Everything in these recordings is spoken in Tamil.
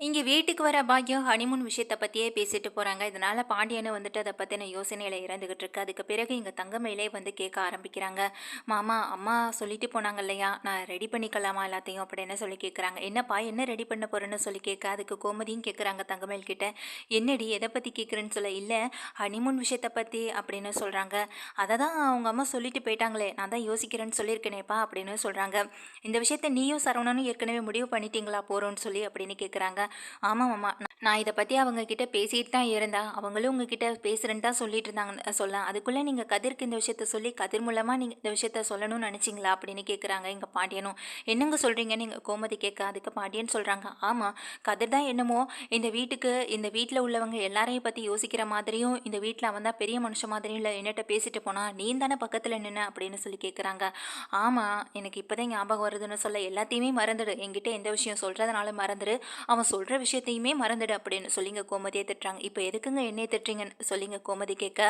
இங்கே வீட்டுக்கு வர பாக்யம் ஹனிமூன் விஷயத்தை பற்றியே பேசிட்டு போகிறாங்க இதனால் பாண்டியனை வந்துட்டு அதை பற்றின யோசனையில் இறந்துகிட்டு இருக்கு. அதுக்கு பிறகு இங்கே தங்கமையிலே வந்து கேட்க ஆரம்பிக்கிறாங்க. மாமா அம்மா சொல்லிட்டு போனாங்க இல்லையா? நான் ரெடி பண்ணிக்கலாமா எல்லாத்தையும்? அப்படின்னு சொல்லி கேட்குறாங்க என்னப்பா என்ன ரெடி பண்ண போகிறேன்னு சொல்லி கேட்க? அதுக்கு கோமதியும் கேட்குறாங்க தங்கமயில் கிட்ட. என்னடி எதை பற்றி கேட்குறேன்னு சொல்ல? இல்லை ஹனிமூன் விஷயத்தை பற்றி அப்படின்னு சொல்கிறாங்க அதை தான் அவங்க அம்மா சொல்லிட்டு போயிட்டாங்களே நான் தான் யோசிக்கிறேன்னு சொல்லியிருக்கேனேப்பா அப்படின்னு சொல்கிறாங்க இந்த விஷயத்த நீயும் சரவணனும் ஏற்கனவே முடிவு பண்ணிட்டீங்களா போகிறோன்னு சொல்லி அப்படின்னு கேட்குறாங்க ஆமாம் ஆமாம் நான் இதை பற்றி அவங்க கிட்ட பேசிட்டு தான் இருந்தேன். அவங்களும் உங்ககிட்ட பேசுகிறேன்னு தான் சொல்லிட்டு இருந்தாங்க சொல்ல அதுக்குள்ளே நீங்கள் கதிர்க்கு இந்த விஷயத்த சொல்லி கதிர் மூலமாக நீங்கள் இந்த விஷயத்த சொல்லணும்னு நினச்சிங்களா அப்படின்னு கேட்குறாங்க எங்கள் பாண்டியனும். என்னங்க சொல்கிறீங்கன்னு எங்கள் கோமதி கேட்க அதுக்கு பாண்டியன் சொல்கிறாங்க ஆமாம் கதிர் தான் என்னமோ இந்த வீட்டுக்கு இந்த வீட்டில் உள்ளவங்க எல்லாரையும் பற்றி யோசிக்கிற மாதிரியும் இந்த வீட்டில் அவன் தான் பெரிய மனுஷன் மாதிரியும் இல்லை என்னட்ட பேசிட்டு போனால் நீ தானே பக்கத்தில் நின்று அப்படின்னு சொல்லி கேட்குறாங்க ஆமாம் எனக்கு இப்போதான் ஞாபகம் வருதுன்னு சொல்ல எல்லாத்தையுமே மறந்துடு. என்கிட்ட எந்த விஷயம் சொல்கிறதுனால மறந்துடு. அவன் சொல்கிற விஷயத்தையுமே மறந்துடு அப்படின்னு சொல்லிங்க கோமதியை திட்டுறாங்க. இப்போ எதுக்குங்க என்னையை திட்டுறீங்கன்னு சொல்லிங்க கோமதி கேட்க.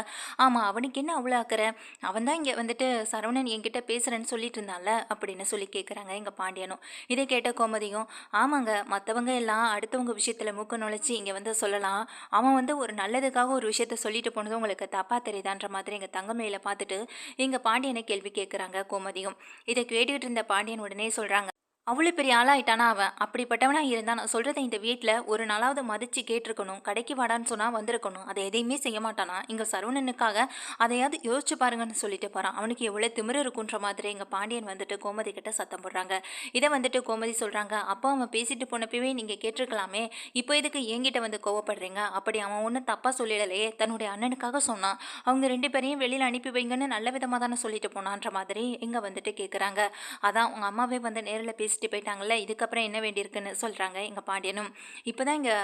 ஆமாம் அவனுக்கு என்ன அவ்வளோ ஆக்கிற அவன் தான் இங்கே வந்துட்டு சரவணன் என்கிட்ட பேசுகிறேன்னு சொல்லிட்டு இருந்தால அப்படின்னு சொல்லி கேட்குறாங்க எங்கள் பாண்டியனும். இதை கேட்ட கோமதியும் ஆமாங்க மற்றவங்க எல்லாம் அடுத்தவங்க விஷயத்தில் மூக்க நுழைச்சி இங்கே வந்து சொல்லலாம். அவன் வந்து ஒரு நல்லதுக்காக ஒரு விஷயத்த சொல்லிட்டு போனது உங்களுக்கு தப்பாக தெரியுதான்ற மாதிரி எங்கள் தங்கமையில் பார்த்துட்டு எங்கள் பாண்டியனை கேள்வி கேட்குறாங்க கோமதியும். இதை கேட்டுக்கிட்டு இருந்த பாண்டியன் உடனே சொல்கிறாங்க அவ்வளோ பெரிய ஆளாயிட்டானா அவன் அப்படிப்பட்டவனா இருந்தா நான் சொல்கிறத இந்த வீட்டில் ஒரு நாளாவது மதித்து கேட்டிருக்கணும். கடைக்கு வாடான்னு சொன்னால் வந்திருக்கணும். அதை எதையுமே செய்ய மாட்டானா? இங்கே சரவணனுக்காக அதையாவது யோசிச்சு பாருங்கன்னு சொல்லிட்டு போகிறான் அவனுக்கு எவ்வளோ திமிரு இருக்குன்ற மாதிரி எங்கள் பாண்டியன் வந்துட்டு கோமதி கிட்ட சத்தம் போடுறாங்க. இதை வந்துட்டு கோமதி சொல்கிறாங்க அப்போ அவன் பேசிட்டு போனப்பவே நீங்கள் கேட்டிருக்கலாமே. இப்போ இதுக்கு என்கிட்ட வந்து கோவப்படுறீங்க? அப்படி அவன் ஒன்றும் தப்பாக சொல்லிடலையே தன்னுடைய அண்ணனுக்காக சொன்னான். அவங்க ரெண்டு பேரையும் வெளியில் அனுப்பி வைங்கன்னு நல்ல விதமாக தானே சொல்லிட்டு போனான்ற மாதிரி இங்கே வந்துட்டு கேட்குறாங்க அதான் உங்கள் அம்மாவே வந்து நேரில் பேசி பேசிட்டு போயிட்டாங்கல்ல இதுக்கப்புறம் என்ன வேண்டியிருக்குன்னு சொல்கிறாங்க எங்கள் பாண்டியனும். இப்போ தான் இங்கே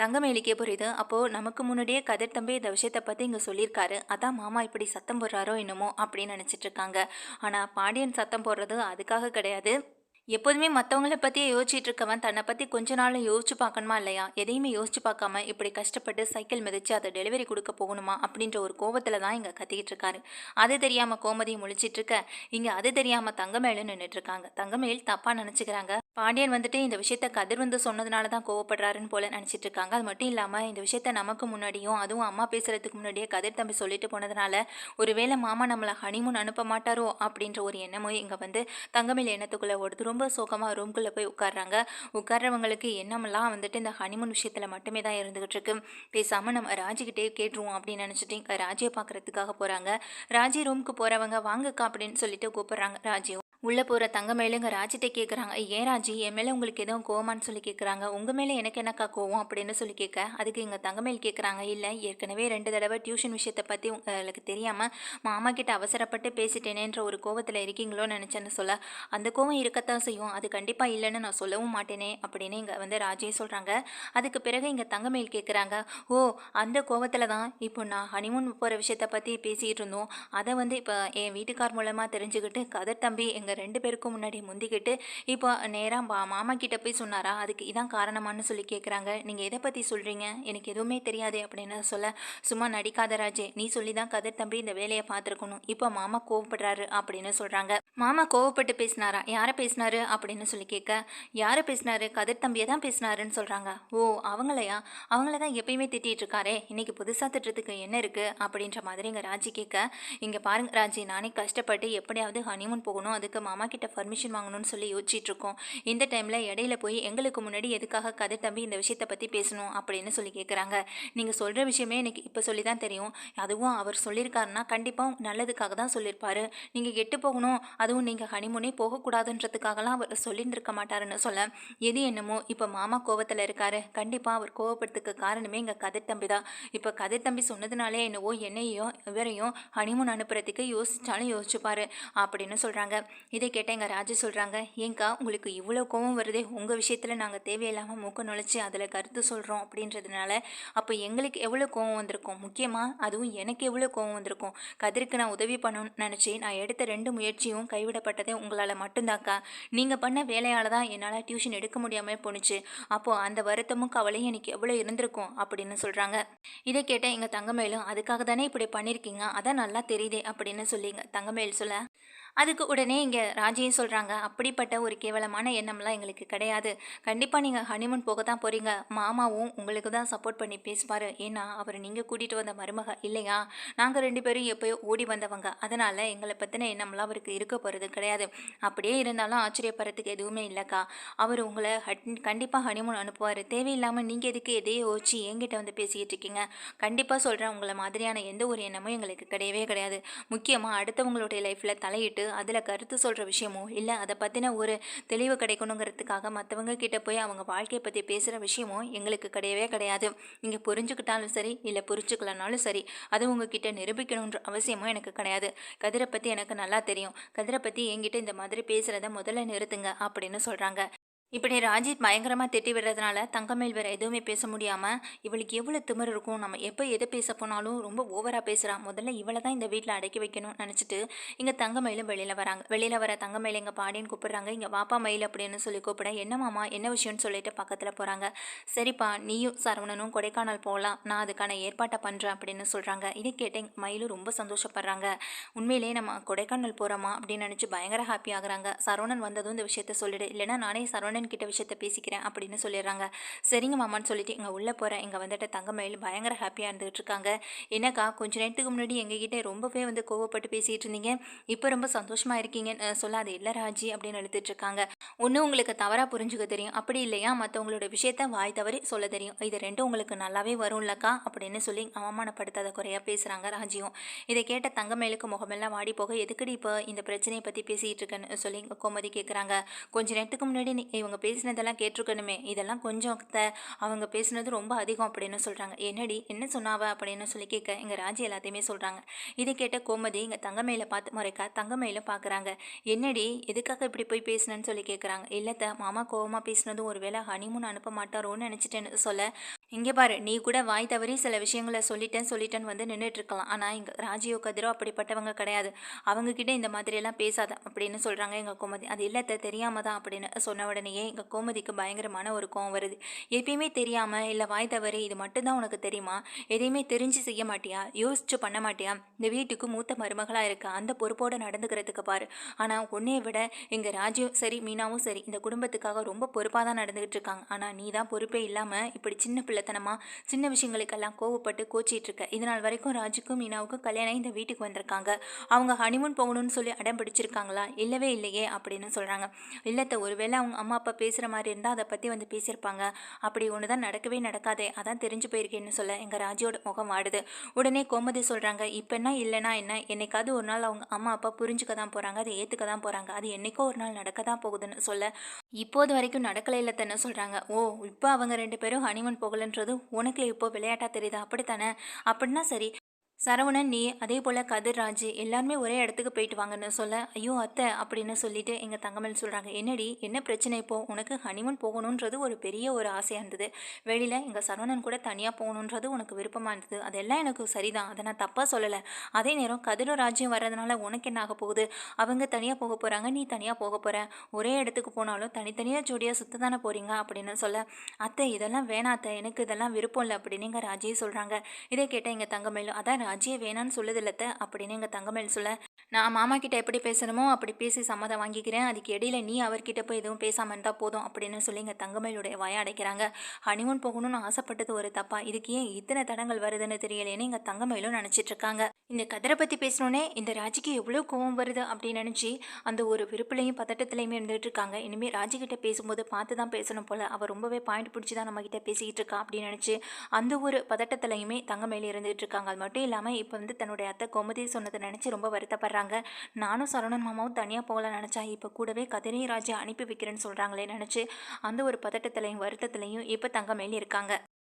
தங்கமேலிக்கே புரியுது. அப்போது நமக்கு முன்னாடியே கதிர் தம்பி இந்த விஷயத்தை பற்றி இங்கே சொல்லியிருக்காரு. அதான் மாமா இப்படி சத்தம் போடுறாரோ என்னமோ அப்படின்னு நினச்சிட்டு இருக்காங்க. ஆனால் பாண்டியன் சத்தம் போடுறது அதுக்காக கிடையாது. எப்போதுமே மற்றவங்கள பற்றியே யோசிச்சுட்டு இருக்கவன் தன்னை பற்றி கொஞ்ச நாள் யோசிச்சு பார்க்கணுமா இல்லையா? எதையுமே யோசிச்சு பார்க்காம இப்படி கஷ்டப்பட்டு சைக்கிள் மிதித்து அதை டெலிவரி கொடுக்க போகணுமா? அப்படின்ற ஒரு கோபத்தில் தான் இங்கே கத்திக்கிட்டு இருக்காரு அது தெரியாமல் கோமதி முழிச்சிட்டு இருக்க இங்கே அது தெரியாமல் தங்கமேலு நின்றுட்டு இருக்காங்க தங்கமேல் தப்பாக நினச்சிக்கிறாங்க. பாண்டியன் வந்துட்டு இந்த விஷயத்த கதிர் வந்து சொன்னதுனால தான் கோவப்படுறாருன்னு போல நினச்சிட்டு இருக்காங்க அது மட்டும் இல்லாமல் இந்த விஷயத்த நமக்கு முன்னாடியும் அதுவும் அம்மா பேசுறதுக்கு முன்னாடியே கதிர் தம்பி சொல்லிட்டு போனதுனால ஒருவேளை மாமா நம்மளை ஹனிமூன் அனுப்ப மாட்டாரோ அப்படின்ற ஒரு எண்ணமும் இங்கே வந்து தங்கமில் எண்ணத்துக்குள்ளே ஓடுது. ரொம்ப சோகமாக ரூம்குள்ளே போய் உட்காடுறாங்க உட்கார்றவங்களுக்கு எண்ணமெல்லாம் வந்துட்டு இந்த ஹனிமூன் விஷயத்தில் மட்டுமே தான் இருந்துகிட்டு இருக்கு பேசாமல் நம்ம ராஜிக்கிட்டே கேட்டுருவோம் அப்படின்னு நினச்சிட்டு ராஜியை பார்க்குறதுக்காக போகிறாங்க ராஜி ரூமுக்கு போகிறவங்க வாங்கக்கா அப்படின்னு சொல்லிட்டு கூப்பிட்றாங்க. ராஜியும் உள்ளே போகிற தங்கமேலுங்க ராஜிட்ட கேட்குறாங்க ஏன் ராஜி? என் மேலே உங்களுக்கு எதுவும் கோவமான்னு சொல்லி கேட்குறாங்க. உங்கள் மேலே எனக்கு என்னக்கா கோவம்? அப்படின்னு சொல்லி கேட்க அதுக்கு எங்கள் தங்கமேல் கேட்குறாங்க. இல்லை ஏற்கனவே ரெண்டு தடவை டியூஷன் விஷயத்தை பற்றி உங்களுக்கு தெரியாமல் மாமா கிட்ட அவசரப்பட்டு பேசிட்டேனேன்ற ஒரு கோவத்தில் இருக்கீங்களோன்னு நினச்சேன்னு சொல்ல அந்த கோவம் இருக்கத்தான் செய்யும். அது கண்டிப்பாக இல்லைன்னு நான் சொல்லவும் மாட்டேனே அப்படின்னு இங்கே வந்து ராஜே சொல்கிறாங்க. அதுக்கு பிறகு இங்கே தங்கமேல் கேட்குறாங்க ஓ அந்த கோவத்தில் தான் இப்போ நான் ஹனிமூன் போகிற விஷயத்தை பற்றி பேசிகிட்டு இருந்தோம். அதை வந்து இப்போ என் வீட்டுக்கார் மூலமாக தெரிஞ்சுக்கிட்டு கதர் தம்பி எங்கள் ரெண்டு பேருக்கும் முன்னாடி முந்திக்கிட்டு இப்போ நேராக மா மாமா கிட்டே போய் சொன்னாரா? அதுக்கு இதான் காரணமானு சொல்லி கேட்குறாங்க நீங்கள் எதை பற்றி சொல்கிறீங்க எனக்கு எதுவுமே தெரியாது அப்படின்னு சொல்ல சும்மா நடிக்காத ராஜே நீ சொல்லி தான் கதிர் தம்பி இந்த வேலையை பார்த்துருக்கணும். இப்போ மாமா கோவப்படுறாரு அப்படின்னு சொல்கிறாங்க மாமா கோவப்பட்டு பேசினாரா? யாரை பேசினாரு? அப்படின்னு சொல்லி கேட்க யாரை பேசினாரு? கதிர் தம்பியை தான் பேசினாருன்னு சொல்கிறாங்க ஓ அவங்களையா? அவங்கள தான் எப்பயுமே திட்டிகிட்டு இருக்காரே. இன்னைக்கு புதுசாக திட்டுறதுக்கு என்ன இருக்குது அப்படின்ற மாதிரி இங்கே ராஜி கேட்க இங்கே பாருங்க ராஜி நானே கஷ்டப்பட்டு எப்படியாவது ஹனிமூன் போகணும். அதுக்கு மாமா கிட்ட பர்மிஷன் வாங்கணும்னு சொல்லி யோசிச்சுட்டு இருக்கோம் இந்த டைமில் இடையில போய் எங்களுக்கு முன்னாடி எதுக்காக கதை தம்பி இந்த விஷயத்தை பற்றி பேசணும் அப்படின்னு சொல்லி கேட்குறாங்க நீங்கள் சொல்கிற விஷயமே எனக்கு இப்போ சொல்லி தான் தெரியும். அதுவும் அவர் சொல்லியிருக்காருன்னா கண்டிப்பாக நல்லதுக்காக தான் சொல்லியிருப்பாரு நீங்கள் கெட்டு போகணும். அதுவும் நீங்கள் ஹனிமூனே போகக்கூடாதுன்றதுக்காகலாம் அவர் சொல்லியிருந்திருக்க மாட்டாருன்னு சொல்ல. எது என்னமோ இப்போ மாமா கோவத்தில் இருக்காரு. கண்டிப்பாக அவர் கோவப்படுறதுக்கு காரணமே எங்கள் கதை தம்பி தான். இப்போ கதை தம்பி சொன்னதுனாலே என்னவோ என்னையும் இவரையும் ஹனிமூன் அனுப்புறதுக்கு யோசிச்சாலும் யோசிச்சுப்பாரு அப்படின்னு சொல்கிறாங்க இதை கேட்ட எங்கள் ராஜு சொல்கிறாங்க ஏங்கா உங்களுக்கு இவ்வளோ கோவம் வருதே உங்கள் விஷயத்தில் நாங்கள் தேவையில்லாமல் மூக்க நுழைச்சி அதில் கருத்து சொல்கிறோம் அப்படின்றதுனால அப்போ எங்களுக்கு எவ்வளோ கோவம் வந்திருக்கும்? முக்கியமாக அதுவும் எனக்கு எவ்வளோ கோவம் வந்திருக்கும்? கதிருக்கு நான் உதவி பண்ணணும்னு நினச்சி நான் எடுத்த ரெண்டு முயற்சியும் கைவிடப்பட்டதே உங்களால் மட்டும்தாக்கா நீங்கள் பண்ண வேலையால் தான் என்னால் டியூஷன் எடுக்க முடியாமல் போணுச்சு. அப்போது அந்த வருத்தமும் கவலையும் எனக்கு எவ்வளோ இருந்திருக்கும்? அப்படின்னு சொல்கிறாங்க இதை கேட்ட எங்கள் தங்கமேலும் அதுக்காக தானே இப்படி பண்ணியிருக்கீங்க அதான் நல்லா தெரியுதே அப்படின்னு சொல்லிங்க. தங்கமேல் சொல்ல அதுக்கு உடனே இங்கே ராஜியும் சொல்கிறாங்க அப்படிப்பட்ட ஒரு கேவலமான எண்ணம்லாம் எங்களுக்கு கிடையாது. கண்டிப்பாக நீங்கள் ஹனிமூன் போக தான் போகிறீங்க மாமாவும் உங்களுக்கு தான் சப்போர்ட் பண்ணி பேசுவார். ஏன்னா அவர் நீங்கள் கூட்டிகிட்டு வந்த மருமக இல்லையா? நாங்கள் ரெண்டு பேரும் எப்போயோ ஓடி வந்தவங்க. அதனால் எங்களை பற்றின எண்ணம்லாம் அவருக்கு இருக்க போகிறது கிடையாது. அப்படியே இருந்தாலும் ஆச்சரியப்படுறதுக்கு எதுவுமே இல்லைக்கா. அவர் உங்களை ஹட் கண்டிப்பாக ஹனிமூன் அனுப்புவார். தேவையில்லாமல் நீங்கள் எதுக்கு எதையே யோசிச்சு என்கிட்ட வந்து பேசிக்கிட்டு இருக்கீங்க? கண்டிப்பாக சொல்கிறேன் உங்களை மாதிரியான எந்த ஒரு எண்ணமும் எங்களுக்கு கிடையவே கிடையாது. முக்கியமாக அடுத்தவங்களுடைய லைஃப்பில் தலையிட்டு அதில் கருத்து சொல்கிற விஷயமோ இல்லை அதை பற்றின ஒரு தெளிவு கிடைக்கணுங்கிறதுக்காக மற்றவங்க கிட்ட போய் அவங்க வாழ்க்கையை பற்றி பேசுகிற விஷயமோ எங்களுக்கு கிடையவே கிடையாது. நீங்கள் புரிஞ்சுக்கிட்டாலும் சரி இல்லை புரிஞ்சுக்கலனாலும் சரி அது உங்ககிட்ட நிரூபிக்கணுன்ற அவசியமும் எனக்கு கிடையாது. கதிரை பற்றி எனக்கு நல்லா தெரியும். கதிரை பற்றி என்கிட்ட இந்த மாதிரி பேசுகிறத முதல்ல நிறுத்துங்க அப்படின்னு சொல்கிறாங்க. இப்படி ராஜித் பயங்கரமாக திட்டி விடுறதுனால தங்கமேல் வேறு எதுவுமே பேச முடியாமல் இவளுக்கு எவ்வளோ திமிர் இருக்கும்? நம்ம எப்போ எதை பேச போனாலும் ரொம்ப ஓவராக பேசுகிறா முதல்ல இவளை தான் இந்த வீட்டில் அடக்கி வைக்கணும்னு நினச்சிட்டு இங்கே தங்கமயிலும் வெளியில் வராங்க. வெளியில் வர தங்கமயில் எங்கள் பாடின்னு கூப்பிட்றாங்க. இங்கே வாப்பா மயில் அப்படின்னு சொல்லி கூப்பிட என்ன மாமா என்ன விஷயம்னு சொல்லிட்டு பக்கத்தில் போகிறாங்க சரிப்பா நீயும் சரவணனும் கொடைக்கானல் போகலாம் நான் அதுக்கான ஏற்பாட்டை பண்ணுறேன் அப்படின்னு சொல்கிறாங்க இதை கேட்டேன் மயிலும் ரொம்ப சந்தோஷப்படுறாங்க. உண்மையிலேயே நம்ம கொடைக்கானல் போகிறோமா அப்படின்னு நினச்சி பயங்கர ஹாப்பி ஆகுறாங்க. சரவணன் வந்ததும் இந்த விஷயத்த சொல்லிடு. இல்லைன்னா நானே சரவணன் அண்ணன் கிட்ட விஷயத்த பேசிக்கிறேன் அப்படின்னு சொல்லிடுறாங்க. சரிங்க மாமான்னு சொல்லிட்டு இங்கே உள்ளே போகிறேன் இங்கே வந்துட்டு தங்கமயில் பயங்கர ஹாப்பியாக இருந்துகிட்டு இருக்காங்க. என்னக்கா கொஞ்ச நேரத்துக்கு முன்னாடி எங்ககிட்ட ரொம்பவே வந்து கோவப்பட்டு பேசிகிட்டு இருந்தீங்க. இப்போ ரொம்ப சந்தோஷமாக இருக்கீங்கன்னு சொல்லாது இல்லை ராஜி அப்படின்னு எழுதிட்டு இருக்காங்க. ஒன்று உங்களுக்கு தவறாக புரிஞ்சுக்க தெரியும். அப்படி இல்லையா? மற்றவங்களோட விஷயத்த வாய் தவறி சொல்ல தெரியும். இது ரெண்டும் உங்களுக்கு நல்லாவே வரும்லக்கா? அப்படின்னு சொல்லி அவமானப்படுத்தாத குறையாக பேசுகிறாங்க ராஜியும். இதை கேட்ட தங்கமேலுக்கு முகமெல்லாம் வாடி போக எதுக்கடி இப்போ இந்த பிரச்சனையை பற்றி பேசிகிட்டு இருக்கேன்னு? சொல்லி கோமதி கேட்குறாங்க கொஞ்ச நேரத்துக்கு முன்னாடி இவங்க பேசினதெல்லாம் கேட்டிருக்கணுமே. இதெல்லாம் கொஞ்சம் த அவங்க பேசினது ரொம்ப அதிகம் அப்படின்னு சொல்கிறாங்க என்னடி என்ன சொன்னாவ அப்படின்னு சொல்லி கேட்க எங்கள் ராஜி எல்லாத்தையுமே சொல்கிறாங்க இதை கேட்ட கோமதி இங்கே தங்கமையில் பார்த்து முறைக்கா தங்கமயில பார்க்குறாங்க. என்னடி எதுக்காக இப்படி போய் பேசினேன்னு சொல்லி கேட்குறாங்க. இல்லைத்த மாமா கோவமாக பேசினதும் ஒரு வேளை ஹனிமூன் அனுப்ப மாட்டாரோன்னு நினச்சிட்டேன்னு சொல்ல இங்கே பாரு நீ கூட வாய் தவறி சில விஷயங்களை சொல்லிட்டேன் சொல்லிட்டேன்னு வந்து நின்றுட்டு இருக்கலாம் ஆனால் இங்கே ராஜியோ கதிரோ அப்படிப்பட்டவங்க கிடையாது. அவங்கக்கிட்ட இந்த மாதிரியெல்லாம் பேசாத அப்படின்னு சொல்கிறாங்க எங்கள் கோமதி. அது இல்லத்தை தெரியாமல் தான் அப்படின்னு சொன்ன உடனேயே எங்கள் கோமதிக்கு பயங்கரமான ஒரு கோவம் வருது. எப்பயுமே தெரியாமல் இல்லை வாய் தவறி இது மட்டும்தான் உனக்கு தெரியுமா? எதையுமே தெரிஞ்சு செய்ய மாட்டியா? யோசிச்சு பண்ண மாட்டியா? இந்த வீட்டுக்கு மூத்த மருமகளாக இருக்க அந்த பொறுப்போடு நடந்துக்கிறதுக்கு பாரு. ஆனால் உன்னையை விட எங்கள் ராஜியும் சரி மீனாவும் சரி இந்த குடும்பத்துக்காக ரொம்ப பொறுப்பாக தான் நடந்துகிட்டு இருக்காங்க. ஆனால் நீ தான் பொறுப்பே இல்லாமல் இப்படி சின்ன பிள்ளைத்தனமாக சின்ன விஷயங்களுக்கெல்லாம் கோவப்பட்டு கோச்சிட்டு இருக்க இதனால் வரைக்கும் ராஜுக்கும் மீனாவுக்கும் கல்யாணம் இந்த வீட்டுக்கு வந்திருக்காங்க. அவங்க ஹனிமூன் போகணும்னு சொல்லி அடம் பிடிச்சிருக்காங்களா? இல்லவே இல்லையே அப்படின்னு சொல்கிறாங்க இல்லத்தை ஒருவேளை அவங்க அம்மா அப்பா பேசுகிற மாதிரி இருந்தால் அதை பற்றி வந்து பேசியிருப்பாங்க. அப்படி ஒன்று தான் நடக்கவே நடக்காதே. அதான் தெரிஞ்சு போயிருக்கேன்னு சொல்ல எங்கள் ராஜியோட முகம் ஆடுது உடனே கோமதி சொல்கிறாங்க இப்போ என்ன இல்லைனா என்ன? என்னைக்காவது ஒரு நாள் அவங்க அம்மா அப்பா புரிஞ்சுக்க தான் போகிறாங்க அதை ஏற்றுக்க தான் போகிறாங்க அது என்றைக்கோ ஒரு நாள் நடக்க தான் போகுதுன்னு சொல்ல. இப்போது வரைக்கும் நடக்கலை இல்லை தானே சொல்கிறாங்க ஓ இப்போ அவங்க ரெண்டு பேரும் ஹனிமன் போகலன்றது உனக்கு இப்போ விளையாட்டாக தெரியுது? அப்படித்தானே? அப்படின்னா சரி சரவணன் நீ அதே போல் கதிர்ராஜ் எல்லாருமே ஒரே இடத்துக்கு போயிட்டு வாங்கன்னு சொல்ல ஐயோ அத்தை அப்படின்னு சொல்லிட்டு எங்கள் தங்கமல் சொல்கிறாங்க என்னடி என்ன பிரச்சனை இப்போ? உனக்கு ஹனிமூன் போகணுன்றது ஒரு பெரிய ஒரு ஆசையாக இருந்தது. வெளியில் எங்கள் சரவணன் கூட தனியாக போகணுன்றது உனக்கு விருப்பமாக இருந்தது. அதெல்லாம் எனக்கு சரிதான். அதை நான் தப்பாக சொல்லலை. அதே நேரம் கதிரும் ராஜ்யம் வர்றதுனால உனக்கு என்ன ஆக போகுது? அவங்க தனியாக போக போகிறாங்க நீ தனியாக போக போகிற ஒரே இடத்துக்கு போனாலும் தனித்தனியாக ஜோடியாக சுத்த தானே போகிறீங்க அப்படின்னு சொல்ல அத்தை இதெல்லாம் வேணாம் அத்தை. எனக்கு இதெல்லாம் விருப்பம் இல்லை அப்படின்னு எங்கள் ராஜியை சொல்கிறாங்க இதை கேட்டால் எங்கள் தங்கமேலும் அதான் அஜியை வேணான்னு சொல்லுதில்லத்த? அப்படின்னு எங்கள் தங்கமேல் சொல்ல நான் மாமா கிட்ட எப்படி பேசணுமோ அப்படி பேசி சம்மதம் வாங்கிக்கிறேன். அதுக்கு இடையில நீ அவர்கிட்ட போய் எதுவும் பேசாமல் இருந்தால் போதும் அப்படின்னு சொல்லி எங்கள் தங்கமேலுடைய வாய அடைக்கிறாங்க. ஹனிமூன் போகணும்னு ஆசைப்பட்டது ஒரு தப்பா? இதுக்கு ஏன் இத்தனை தடங்கள் வருதுன்னு தெரியலேன்னு எங்கள் தங்கமேலும் நினச்சிட்டு இருக்காங்க. இந்த கதிரை பற்றி பேசணுன்னே இந்த ராஜிக்கு எவ்வளோ கோவம் வருது? அப்படின்னு நினச்சி அந்த ஒரு விருப்புலையும் பதட்டத்துலையுமே இருந்துகிட்டு இருக்காங்க. இனிமேல் ராஜிக்கிட்ட பேசும்போது பார்த்து தான் பேசணும் போல். அவள் ரொம்பவே பாயிண்ட் பிடிச்சி தான் நம்மக்கிட்ட பேசிக்கிட்டு இருக்கா அப்படின்னு நினச்சி அந்த ஒரு பதட்டத்துலையுமே தங்கமேலே இருந்துகிட்டு இருக்காங்க. அது மட்டும் இல்லாமல் இப்போ வந்து தன்னுடைய அத்தை கோமதி சொன்னதை நினச்சி ரொம்ப வருத்தப்படுறாங்க. நானும் சரவணன் மாமாவும் தனியாக போகல நினச்சா இப்போ கூடவே கதிரை ராஜா அனுப்பி வைக்கிறேன்னு சொல்கிறாங்களே நினச்சி அந்த ஒரு பதட்டத்துலையும் வருத்தத்துலையும் இப்போ தங்க மேலே இருக்காங்க.